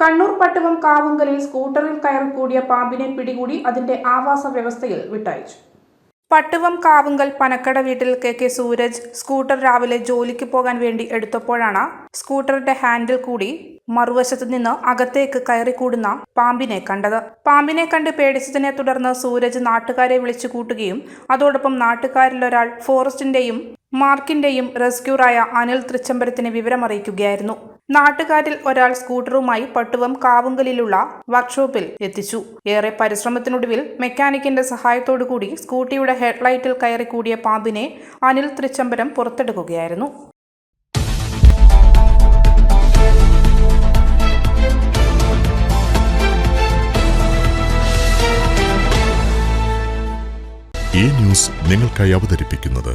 കണ്ണൂർ പട്ടുവം കാവുങ്കലിൽ സ്കൂട്ടറിൽ കയറി കൂടിയ പാമ്പിനെ പിടികൂടി അതിന്റെ ആവാസ വ്യവസ്ഥയിൽ വിട്ടയച്ചു. പട്ടുവം കാവുങ്കൽ പനക്കട വീട്ടിൽ കെ കെ സൂരജ് സ്കൂട്ടർ രാവിലെ ജോലിക്ക് പോകാൻ വേണ്ടി എടുത്തപ്പോഴാണ് സ്കൂട്ടറിന്റെ ഹാൻഡിൽ കൂടി മറുവശത്ത് നിന്ന് അകത്തേക്ക് കയറിക്കൂടുന്ന പാമ്പിനെ കണ്ടത്. പാമ്പിനെ കണ്ട് പേടിച്ചതിനെ തുടർന്ന് സൂരജ് നാട്ടുകാരെ വിളിച്ചു കൂട്ടുകയും അതോടൊപ്പം നാട്ടുകാരിലൊരാൾ ഫോറസ്റ്റിന്റെയും മാർക്കിന്റെയും റെസ്ക്യൂറായ അനിൽ തൃച്ചംബരത്തിന് വിവരമറിയിക്കുകയായിരുന്നു. നാട്ടുകാരിൽ ഒരാൾ സ്കൂട്ടറുമായി പട്ടുവം കാവുങ്കലിലുള്ള വർക്ക്ഷോപ്പിൽ എത്തിച്ചു. ഏറെ പരിശ്രമത്തിനൊടുവിൽ മെക്കാനിക്കിന്റെ സഹായത്തോടുകൂടി സ്കൂട്ടിയുടെ ഹെഡ്ലൈറ്റിൽ കയറി കൂടിയ പാമ്പിനെ അനിൽ തൃച്ചംബരം പുറത്തെടുക്കുകയായിരുന്നു. ഈ ന്യൂസ് നിങ്ങൾക്കായി അവതരിപ്പിക്കുന്നത്